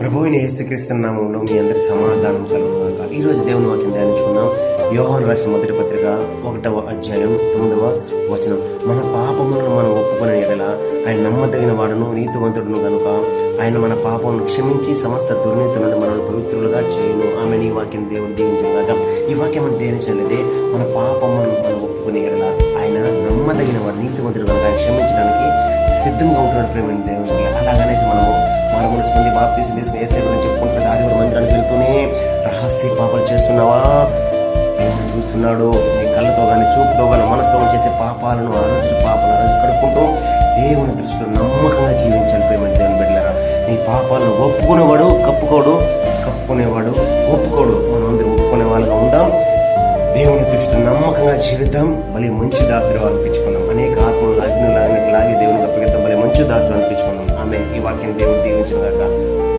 ప్రభువుని అయిన మీ అందరికి సమాధానం కలుగుగాక ఈ రోజు దేవుని వాక్యం ధ్యానించుకుందాం. యోహన్ రాసిన మొదటి పత్రిక ఒకటవ అధ్యాయం తొమ్మిదవ వచనం. మన పాపములను మనం ఒప్పుకునే ఎడల ఆయన నమ్మదగిన వాడును నీతివంతుడును కనుక ఆయన మన పాపమును క్షమించి సమస్త దుర్నీతి నుండి మనల్ని పవిత్రులుగా చేయను. ఆమె ఈ వాక్యం దేవుడు దీవించగాక ఈ వాక్యం మనం ధ్యానించలేదే మన పాపములను మనం ఒప్పుకునే ఎడల ఆయన నమ్మదగిన వాడు నీతివంతుడు కనుక ఆయన క్షమించడానికి సిద్ధంగా ఉంటున్నాడు ప్రేమ దేవునికి మారమనసు పొంది బాప్తీసం గురించి చెప్పుకుంటున్న మందిరానికి వెళ్తూనే రహస్య పాపాలు చేస్తున్నావా? దేవుడు చూస్తున్నాడు? నీ కళ్ళతో కానీ చూపుతో కానీ మనసులో చేసే పాపాలను ఆ రోజు పాపాలు ఆ రోజు కడుక్కుంటూ దేవుని దృష్టిలో నమ్మకంగా జీవించాలి ప్రేమ దేవుని బిడ్డలారా. నీ పాపాలను ఒప్పుకునేవాడు కప్పుకోడు కప్పుకునేవాడు ఒప్పుకోడు. మనం అందరూ ఒప్పుకునే వాళ్ళగా ఉందాం. దేవుని దృష్టిలో నమ్మకంగా జీవితం మళ్ళీ మంచి దాసులు అనిపించుకున్నాం. అనేక ఆత్మలు లాగిన లాగి లాగి దేవునికి అప్పగిద్దాం మళ్ళీ మంచి దాసులు అనిపించుకున్నాం. ఆమె ఈ వాక్యం దేవుడు దీవించిన